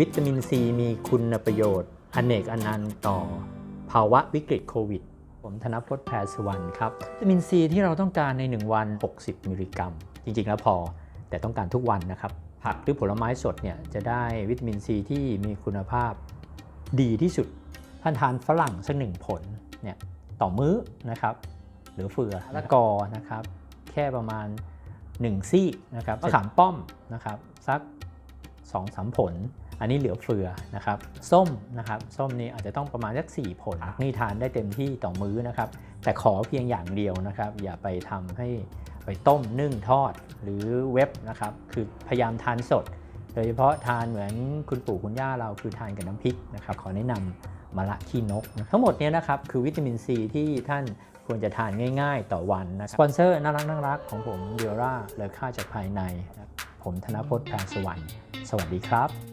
วิตามินซีมีคุณประโยชน์ อเนกอนันต์ต่อ ภาวะวิกฤตโควิด ผมธนพจน์แพรสุวรรณครับ วิตามินซีที่เราต้องการใน 1 วัน 60 มิลลิกรัม จริง ๆ แล้วพอ แต่ต้องการทุกวันนะครับ ผักหรือผลไม้สดเนี่ยจะได้วิตามินซีที่มีคุณภาพดีที่สุด ท่านทานฝรั่งสักหนึ่งผลเนี่ยต่อมื้อนะครับหลือเฟือละกอนะครับ แค่ประมาณ 1 ซี่นะครับมะขามป้อมนะครับสัก2 3ผล อันนี้เหลือเฟือนะครับส้มนะครับส้มนี่อาจจะต้องประมาณสัก4ผลนี่ทานได้เต็มที่ต่อมื้อนะครับ แต่ขอเพียงอย่างเดียวนะครับ อย่าไปทำให้ไปต้มนึ่งทอดหรือเว็บนะครับ คือพยายามทานสด โดยเฉพาะทานเหมือนคุณปู่คุณย่าเราคือทานกับน้ำพริกนะครับ ขอแนะนำมะละขี้นกนะทั้งหมดเนี้นะครับคือวิตามินซีที่ท่านควรจะทานง่ายๆ ต่อวันนะครับสปอนเซอร์น่ารักน่ารักของผมเดียร่าเลอค่าจากภายในนะครับผมธนพจน์แพรสวรรค์สวัสดีครับ